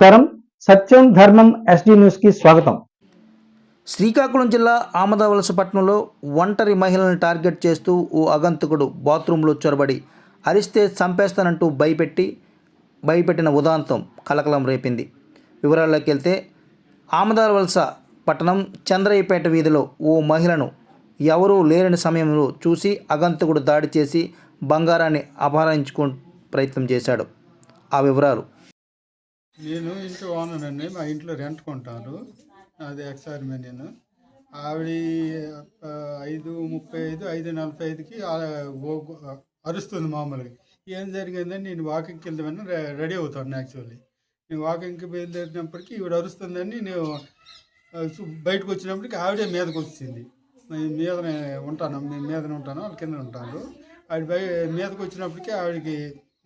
నమస్కారం. సత్యం ధర్మం ఎస్డి న్యూస్కి స్వాగతం. శ్రీకాకుళం జిల్లా ఆమదవలసపట్నంలో ఒంటరి మహిళలను టార్గెట్ చేస్తూ ఓ అగంతకుడు బాత్రూంలో చొరబడి అరిస్తే చంపేస్తానంటూ భయపెట్టి భయపెట్టిన ఉదాంతం కలకలం రేపింది. వివరాల్లోకి వెళ్తే ఆమదావలస పట్టణం చంద్రయ్యపేట వీధిలో ఓ మహిళను ఎవరూ లేరని సమయంలో చూసి అగంతకుడు దాడి చేసి బంగారాన్ని అపహరించుకో ప్రయత్నం చేశాడు. ఆ వివరాలు నేను ఇంటి ఓనర్ అండి. మా ఇంట్లో రెంట్ కొంటాను అది ఎక్స్ఆర్మే నేను ఆవిడ ఐదు ముప్పై ఐదు ఐదు నలభై ఐదుకి అరుస్తుంది మామూలుగా. ఏం జరిగిందని నేను వాకింగ్కి వెళ్దామని రెడీ అవుతాను యాక్చువల్లీ నేను వాకింగ్కి బయలుదేరినప్పటికీ ఈవిడ అరుస్తుందని నేను బయటకు వచ్చినప్పటికి ఆవిడే మీదకి వచ్చింది. నేను మీదనే ఉంటాను నేను మీదనే ఉంటాను వాళ్ళ కింద ఉంటాను. ఆవిడ బయ మీదకి వచ్చినప్పటికీ ఆవిడకి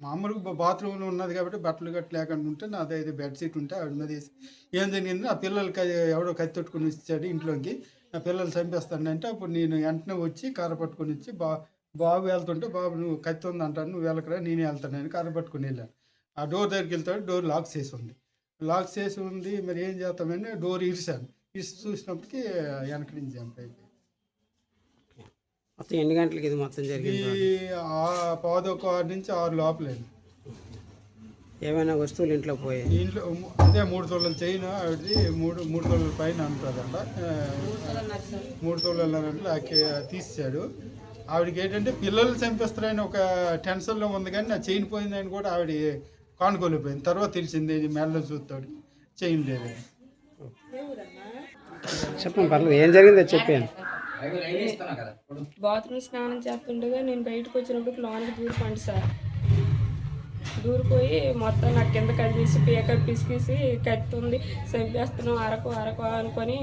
మామూలుగా బా- బాత్రూంలో ఉన్నది కాబట్టి బట్టలు గట్ట లేకుండా ఉంటే నాది అయితే బెడ్షీట్ ఉంటే ఆవిడ మీద వేసి ఏం జరిగింది? ఆ పిల్లలకి ఎవడో కత్తి తొట్టుకుని ఇచ్చాడు ఇంట్లోకి. నా పిల్లలు చంపేస్తానంటే అప్పుడు నేను వెంటనే వచ్చి కర్ర పట్టుకొని వచ్చి బా బాబు వెళ్తుంటే బాబు నువ్వు కత్తి ఉంది అంటాను నువ్వు వెళ్ళకరా నేనే వెళ్తానని కర్ర పట్టుకుని వెళ్ళాను. ఆ డోర్ దగ్గరికి వెళ్తాడు డోర్ లాక్ చేసి ఉంది. లాక్ చేసి ఉంది మరి ఏం చేస్తామని డోర్ ఇరిసాను ఇరిసి చూసినప్పటికీ వెనక నుంచి జంప్ మొత్తం ఎన్ని గంటలకి ఇది మొత్తం ఈ జరిగింది ఆ పాదొక ఆరు నుంచి ఆరు లోపలేదు ఏమైనా వస్తువులు ఇంట్లో పోయాయి? ఇంట్లో ము- అదే మూడు తొలల చైన్ ఆవిడది మూడు మూడు తొలల పైన ఉంటుందంట ఆ, మూడు తొలల అంటే తీసాడు. ఆవిడకి ఏంటంటే పిల్లలు చంపేస్తారని ఒక టెన్షన్లో ఉంది కానీ నా చైన్ పోయిందని కూడా ఆవిడ కానుకోలేకపోయింది. తర్వాత తెలిసింది ఇది మెడలో చూస్తాడు. చైన్ లేదని. చెప్పండి పర్లేదు ఏం జరిగిందో చెప్పాను బాత్రూమ్ స్నానం చేస్తుండగా నేను బయటకు వచ్చినప్పుడు లోనికి దూరిపోండి సార్. దూరిపోయి మొత్తం నా కింద కదిలేసి పీక పిసికేసి కత్తి ఉంది చంపేస్తున్నాం అరకు అరకు అనుకొని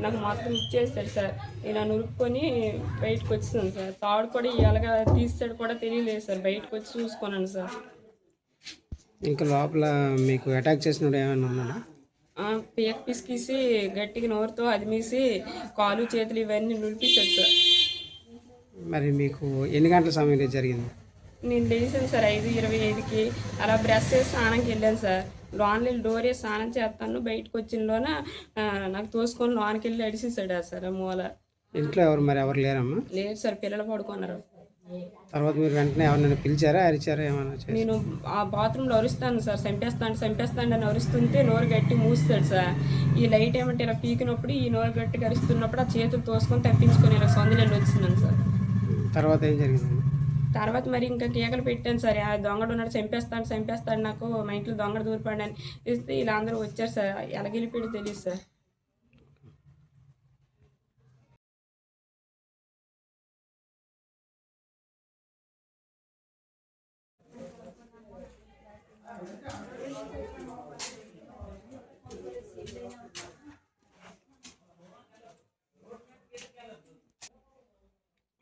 నాకు మొత్తం ఇచ్చేస్తాడు సార్. నేను నురుక్కొని బయటకు వచ్చాను సార్. తాడు కూడా ఎలాగా తీస్తాడు కూడా తెలియలేదు సార్. బయటకు వచ్చి చూసుకున్నాను సార్. ఇంకా లోపల మీకు అటాక్ చేసినప్పుడు ఏమైనా ఉన్నాడా? పీక పిసికేసి గట్టిగా నోరుతో అదిమేసి కాలు చేతులు ఇవన్నీ నులిపిస్తాడు సార్. మరి మీకు ఎన్ని గంటల సమయంలో జరిగింది? నేను లేచాను సార్ ఐదు ఇరవై ఐదుకి. అలా బ్రష్ చేసి స్నానంకి వెళ్ళాను సార్. లోన్లో డోర్ వేసి స్నానం చేస్తాను బయటకు వచ్చినలోన నాకు తోసుకొని లోనికి వెళ్ళి అడిసేసాడు సార్ మూల ఇంట్లో ఎవరు మరి? ఎవరు లేరమ్మా? లేదు సార్ పిల్లలు పడుకున్నారు. తర్వాత మీరు వెంటనే ఎవరినైనా పిలిచారా అరిచారా ఏమైనా నేను ఆ బాత్రూంలో అరుస్తాను సార్ చంపేస్తాను చంపేస్తాను అని అరుస్తుంటే నోరు గట్టి మూస్తాడు సార్. ఈ లైట్ ఏమంటే ఇలా పీకినప్పుడు ఈ నోరు గట్టిగా అరుస్తున్నప్పుడు ఆ చేతులు తోసుకొని తప్పించుకొని ఇలా సొందులు వచ్చినాను సార్. తర్వాత ఏం జరిగింది తర్వాత మరి ఇంకా కేకలు పెట్టాను సార్ ఆ దొంగడు ఉన్నాడు చంపేస్తాడు చంపేస్తాడు నాకు మా ఇంట్లో దొంగడు దూరిపడి అని. ఇస్తే ఇలా అందరూ వచ్చారు సార్ ఎలాగెళ్ళిపోయాడు తెలియదు సార్.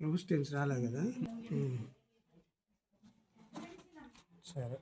క్లోజ్ టీమ్స్ రాలేదు కదా ఉమ్. సరే